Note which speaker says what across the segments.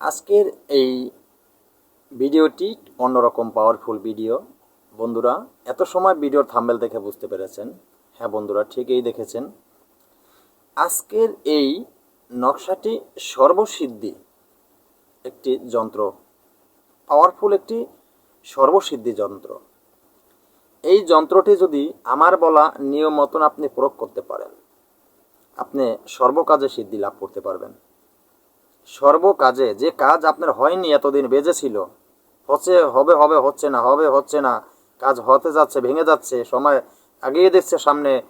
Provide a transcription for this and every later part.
Speaker 1: আজকের এই ভিডিওটি অন্যরকম পাওয়ারফুল ভিডিও বন্ধুরা, এত সময় ভিডিওর থাম্বেল দেখে বুঝতে পেরেছেন। হ্যাঁ বন্ধুরা, ঠিকই দেখেছেন। আজকের এই নকশাটি সর্বসিদ্ধি একটি যন্ত্র। পাওয়ারফুল একটি সর্বসিদ্ধি যন্ত্র। এই যন্ত্রটি যদি আমার বলা নিয়ম মতন আপনি প্রয়োগ করতে পারেন, আপনি সর্বকাজে সিদ্ধি লাভ করতে পারবেন। সর্বকাজে যে কাজ আপনার হয়নি এতদিন বেজেছিল। হচ্ছে, হবে হবে, হচ্ছে না, হবে, হচ্ছে না, কাজ হতে যাচ্ছে, ভেঙে যাচ্ছে, সময় আগিয়ে দিচ্ছে সামনে।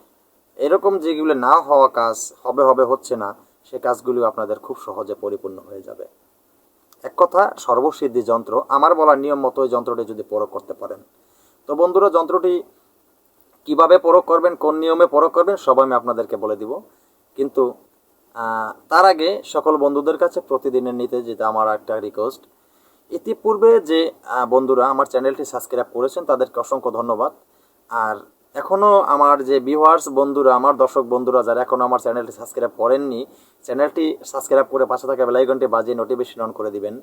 Speaker 1: এরকম যেগুলো না হওয়া কাজ, হবে হবে, হচ্ছে না, সে কাজগুলো আপনাদের খুব সহজে পরিপূর্ণ হয়ে যাবে। এক কথা, সর্বসিদ্ধি যন্ত্র, আমার বলা নিয়ম মতো ওই যন্ত্রটি যদি প্রয়োগ করতে পারেন। তো বন্ধুরা, যন্ত্রটি কীভাবে প্রয়োগ করবেন, কোন নিয়মে প্রয়োগ করবেন, সব আমি আপনাদেরকে বলে দিব। কিন্তু তার আগে সকল বন্ধুদের কাছে প্রতিদিনের নিতে যেটা আমার একটা রিকোয়েস্ট ইতিপূর্বে যে বন্ধুরা আমার চ্যানেলটি সাবস্ক্রাইব করেছেন, তাদেরকে অসংখ্য ধন্যবাদ। আর এখনও আমার যে ভিউয়ার্স বন্ধুরা, আমার দর্শক বন্ধুরা, যারা এখনও আমার চ্যানেলটি সাবস্ক্রাইব করেননি, চ্যানেলটি সাবস্ক্রাইব করে পাশে থাকা বেলাইকনটি বাজিয়ে নোটিফিকেশন অন করে দিবেন,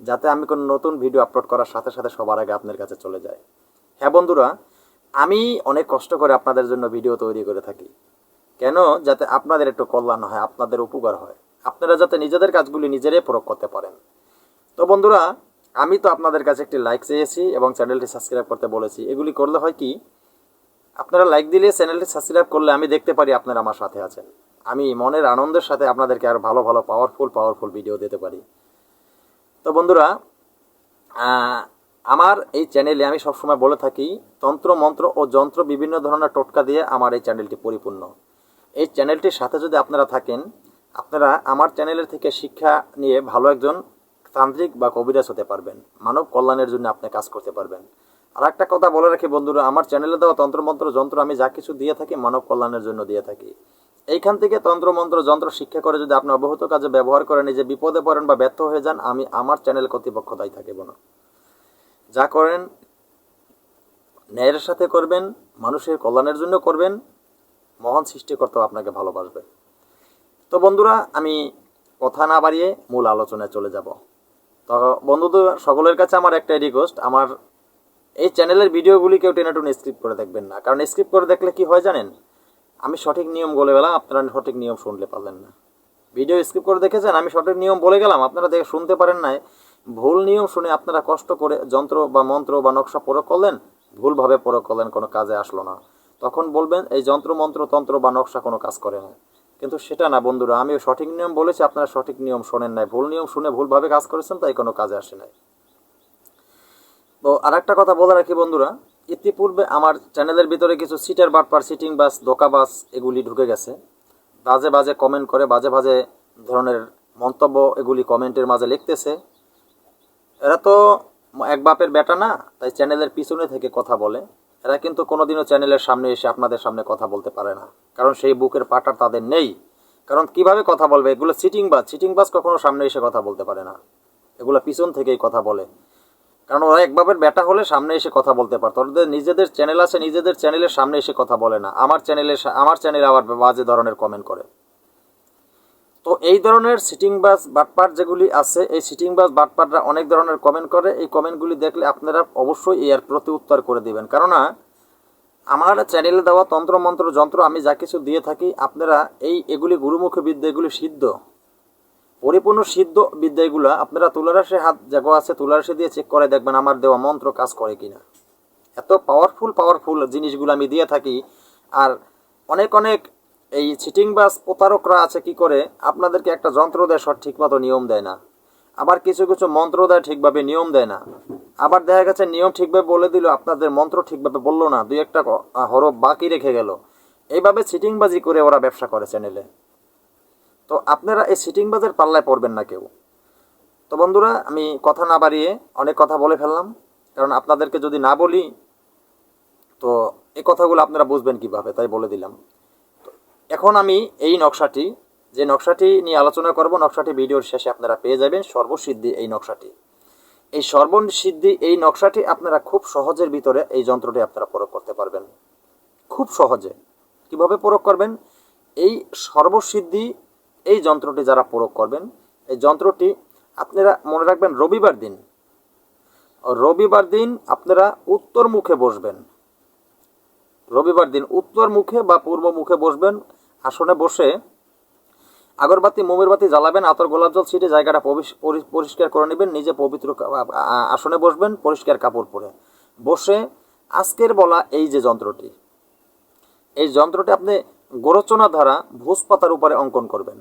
Speaker 1: যাতে আমি কোনো নতুন ভিডিও আপলোড করার সাথে সাথে সবার আগে আপনার কাছে চলে যায়। হ্যাঁ বন্ধুরা, আমি অনেক কষ্ট করে আপনাদের জন্য ভিডিও তৈরি করে থাকি। কেন যাতে আপনাদের একটু কল্যাণ হয়, আপনাদের উপকার হয়? আপনারা যাতে নিজেদের কাজগুলি নিজেরাই প্রয়োগ করতে পারেন। তো বন্ধুরা, আমি তো আপনাদের কাছে একটি লাইক চেয়েছি এবং চ্যানেলটি সাবস্ক্রাইব করতে বলেছি। এগুলি করলে হয় কি, আপনারা লাইক দিলে চ্যানেলটি সাবস্ক্রাইব করলে আমি দেখতে পারি আপনারা আমার সাথে আছেন। আমি মনের আনন্দের সাথে আপনাদেরকে আর ভালো ভালো পাওয়ারফুল পাওয়ারফুল ভিডিও দিতে পারি। তো বন্ধুরা আমার এই চ্যানেলে আমি সবসময় বলে থাকি, তন্ত্র, মন্ত্র ও যন্ত্র বিভিন্ন ধরনের টোটকা দিয়ে আমার এই চ্যানেলটি পরিপূর্ণ। এই চ্যানেলটির সাথে যদি আপনারা থাকেন, আপনারা আমার চ্যানেলের থেকে শিক্ষা নিয়ে ভালো একজন তান্ত্রিক বা কবিরাজ হতে পারবেন, মানব কল্যাণের জন্য আপনি কাজ করতে পারবেন। আর একটা কথা বলে রাখি বন্ধুরা, আমার চ্যানেলে দেওয়া তন্ত্রমন্ত্র যন্ত্র আমি যা কিছু দিয়ে থাকি মানব কল্যাণের জন্য দিয়ে থাকি। এইখান থেকে তন্ত্রমন্ত্র যন্ত্র শিক্ষা করে যদি আপনি অবহত কাজে ব্যবহার করেন, নিজে বিপদে পড়েন বা ব্যর্থ হয়ে যান, আমি আমার চ্যানেল কর্তৃপক্ষ দায়ী থাকিব না যা করেন, ন্যায়ের সাথে করবেন, মানুষের কল্যাণের জন্য করবেন মহান সৃষ্টিকর্তাও আপনাকে ভালোবাসবে। তো বন্ধুরা, আমি কথা না বাড়িয়ে মূল আলোচনায় চলে যাব। তো বন্ধুদের সকলের কাছে আমার একটাই রিকোয়েস্ট আমার এই চ্যানেলের ভিডিওগুলি কেউ টেনে টুনে স্ক্রিপ্ট করে দেখবেন না। কারণ স্ক্রিপ্ট করে দেখলে কি হয় জানেন? আমি সঠিক নিয়ম বলে গেলাম, আপনারা সঠিক নিয়ম শুনলে পারলেন না। ভিডিও স্ক্রিপ্ট করে দেখেছেন, আমি সঠিক নিয়ম বলে গেলাম, আপনারা দেখে শুনতে পারেন নাই। ভুল নিয়ম শুনে আপনারা কষ্ট করে যন্ত্র বা মন্ত্র বা নকশা প্রয়োগ করলেন, ভুলভাবে প্রয়োগ করলেন, কোনো কাজে আসলো না। তখন বলবেন, এই যন্ত্র, মন্ত্র, তন্ত্র বা নকশা কোনো কাজ করে না। কিন্তু সেটা না বন্ধুরা, আমিও সঠিক নিয়ম বলেছি, আপনারা সঠিক নিয়ম শোনেন নাই। ভুল নিয়ম শুনে ভুলভাবে কাজ করেছেন, তাই কোনো কাজে আসে নাই। তো আর একটা কথা বলে রাখি বন্ধুরা, ইতিপূর্বে আমার চ্যানেলের ভিতরে কিছু সিটের বাটপার, সিটিং বাস দোকা বাস এগুলি ঢুকে গেছে। বাজে বাজে কমেন্ট করে, বাজে বাজে ধরনের মন্তব্য এগুলি কমেন্টের মাঝে লিখতেছে। এরা তো এক বাপের বেটা না, তাই চ্যানেলের পিছনে থেকে কথা বলে। এরা কিন্তু কোনোদিনও চ্যানেলের সামনে এসে আপনাদের সামনে কথা বলতে পারে না। কারণ সেই বুকের পাটার তাদের নেই। কারণ কীভাবে কথা বলবে? এগুলো সিটিং বাস সিটিং বাস কখনো সামনে এসে কথা বলতে পারে না। এগুলো পিছন থেকেই কথা বলে। কারণ ওরা একভাবে ব্যাটা হলে সামনে এসে কথা বলতে পারতো। ওদের নিজেদের চ্যানেল আছে, নিজেদের চ্যানেলের সামনে এসে কথা বলে না। আমার চ্যানেলে আমার চ্যানেলে আবার বাজে ধরনের কমেন্ট করে। তো এই ধরনের সিটিং বাস বাটপাট যেগুলি আছে, এই সিটিং বাস বাটপাটরা অনেক ধরনের কমেন্ট করে। এই কমেন্টগুলি দেখলে আপনারা অবশ্যই এর প্রতি উত্তর করে দিবেন। কেননা, আমার চ্যানেলে দেওয়া তন্ত্র, মন্ত্র, যন্ত্র আমি যা কিছু দিয়ে থাকি, আপনারা এই এগুলি গুরুমুখী বিদ্যা এগুলি সিদ্ধ, পরিপূর্ণ সিদ্ধ বিদ্যাগুলো আপনারা তুলারাশে হাত জাগো আছে, তুলারাশে দিয়ে চেক করে দেখবেন আমার দেওয়া মন্ত্র কাজ করে কিনা। এত পাওয়ারফুল পাওয়ারফুল জিনিসগুলো আমি দিয়ে থাকি, আর অনেক অনেক এই চিটিং বাস প্রতারকরা আছে কি করে? আপনাদেরকে একটা যন্ত্র দেয় সব ঠিকমতো নিয়ম দেয় না। আবার কিছু কিছু মন্ত্র দেয় ঠিকভাবে নিয়ম দেয় না। আবার দেখা গেছে নিয়ম ঠিকভাবে বলে দিল, আপনাদের মন্ত্র ঠিকভাবে বলল না, দুই একটা হরফ বাকি রেখে গেল। এইভাবে চিটিংবাজি করে ওরা ব্যবসা করে চ্যানেলে তো আপনারা এই সিটিং বাজের পাল্লায় পড়বেন না কেউ। তো বন্ধুরা, আমি কথা না বাড়িয়ে অনেক কথা বলে ফেললাম। কারণ আপনাদেরকে যদি না বলি, তো এই কথাগুলো আপনারা বুঝবেন কীভাবে, তাই বলে দিলাম। এখন আমি এই নকশাটি, যে নকশাটি নিয়ে আলোচনা করব, নকশাটি ভিডিওর শেষে আপনারা পেয়ে যাবেন সর্বসিদ্ধি এই নকশাটি। এই সর্বসিদ্ধি এই নকশাটি আপনারা খুব সহজের ভিতরে এই যন্ত্রটি আপনারা প্রয়োগ করতে পারবেন। খুব সহজে। কীভাবে প্রয়োগ করবেন? এই সর্বসিদ্ধি এই যন্ত্রটি যারা প্রয়োগ করবেন, এই যন্ত্রটি আপনারা মনে রাখবেন রবিবার দিন। রবিবার দিন আপনারা উত্তর মুখে বসবেন। রবিবার দিন উত্তর মুখে বা পূর্ব মুখে বসবেন আসনে বসে আগরবাতি মোমের বাতি জ্বালাবেন, আতর গোলাপ জল ছিটে জায়গাটা পরিষ্কার করে নেবেন, নিজে পবিত্র আসনে বসবেন, পরিষ্কার কাপড় পরে। বসে আজকের বলা এই যে যন্ত্রটি, এই যন্ত্রটি আপনি গোরচনা দ্বারা ভোজ পাতার উপরে অঙ্কন করবেন।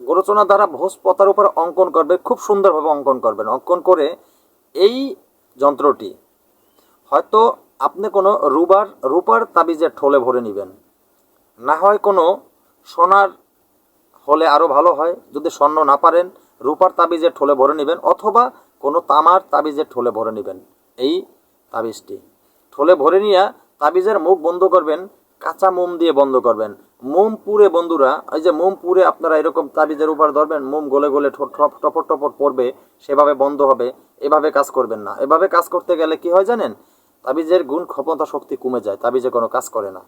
Speaker 1: গোরচনা দ্বারা ভোজ পাতার উপরে অঙ্কন করবেন খুব সুন্দরভাবে অঙ্কন করবেন। অঙ্কন করে এই যন্ত্রটি হয়তো আপনি কোনো রুবার, রূপার তাবিজের ঠোলে ভরে নেবেন। না হয় কোনো সোনার হলে আরও ভালো হয়, যদি স্বর্ণ না পারেন, রূপার তাবিজের ঠোলে ভরে নেবেন অথবা কোনো তামার তাবিজের ঠোলে ভরে নেবেন। এই তাবিজটি। ঠোলে ভরে নিয়ে তাবিজের মুখ বন্ধ করবেন, কাঁচা মোম দিয়ে বন্ধ করবেন। মোম পুরে বন্ধুরা, এই যে মোম পুরে আপনারা এরকম তাবিজের উপর ধরবেন, মোম গলে গলে ঠপ- টপর টপর পড়বে, সেভাবে বন্ধ হবে, এভাবে কাজ করবেন না। এভাবে কাজ করতে গেলে কি হয় জানেন? তাবিজের গুণ ক্ষমতা শক্তি কমে যায়, তাবিজে কোনো কাজ করে না।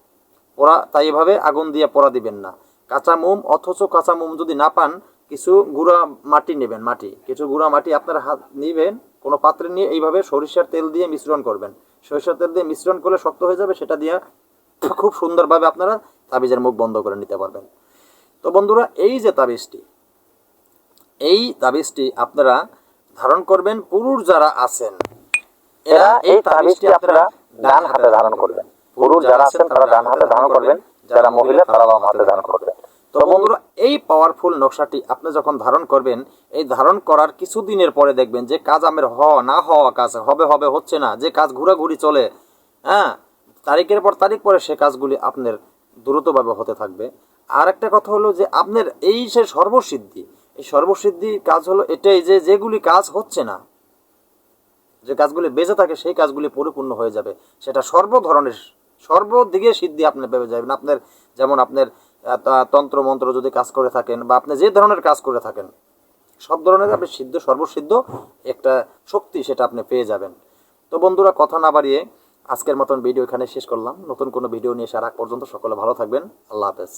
Speaker 1: পোড়া তাই এভাবে আগুন দিয়ে পোড়া দিবেন না। কাঁচা মোম অথচ কাঁচা মোম যদি না পান কিছু গুঁড়া মাটি নেবেন মাটি। কিছু গুঁড়া মাটি আপনার হাত নিবেন কোনো পাত্রে নিয়ে এইভাবে সরিষার তেল দিয়ে মিশ্রণ করবেন। সরিষার তেল দিয়ে মিশ্রণ করলে শক্ত হয়ে যাবে সেটা দিয়ে খুব সুন্দরভাবে আপনারা তাবিজের মুখ বন্ধ করে নিতে পারবেন। তো বন্ধুরা এই যে তাবিজটি এই তাবিজটি আপনারা ধারণ করবেন পুরুষ যারা আছেন এরা এই তাবিজটি আপনারা ডান হাতে ধারণ করবেন। পুরুষ যারা আছেন তারা ডান হাতে ধারণ করবেন যারা মহিলা তারা বাম হাতে ধারণ করবেন। তো বন্ধুরা এই পাওয়ারফুল নকশাটি আপনি যখন ধারণ করবেন এই ধারণ করার কিছুদিনের পরে দেখবেন যে কাজ আমের না হওয়া কাজ হবে হবে হচ্ছে না যে কাজ ঘোরাঘুরি চলে হ্যাঁ তারিখের পর তারিখ পরে সে কাজগুলি আপনার দ্রুতভাবে হতে থাকবে। আর একটা কথা হলো যে আপনার এই সে সর্বসিদ্ধি এই সর্বসিদ্ধি কাজ হলো এটাই যে যেগুলি কাজ হচ্ছে না যে কাজগুলি বেঁচে থাকে সেই কাজগুলি পরিপূর্ণ হয়ে যাবে। সেটা সর্ব ধরনের সর্বদিকে সিদ্ধি আপনার পেয়ে যাবেন। আপনার যেমন আপনার তন্ত্র মন্ত্র যদি কাজ করে থাকেন বা আপনি যে ধরনের কাজ করে থাকেন সব ধরনের আপনি সিদ্ধ সর্বসিদ্ধ একটা শক্তি সেটা আপনি পেয়ে যাবেন। তো বন্ধুরা কথা না বাড়িয়ে আজকের মতন ভিডিও এখানে শেষ করলাম। নতুন কোনো ভিডিও নিয়ে সারা পর্যন্ত সকলে ভালো থাকবেন। আল্লাহ হাফেজ।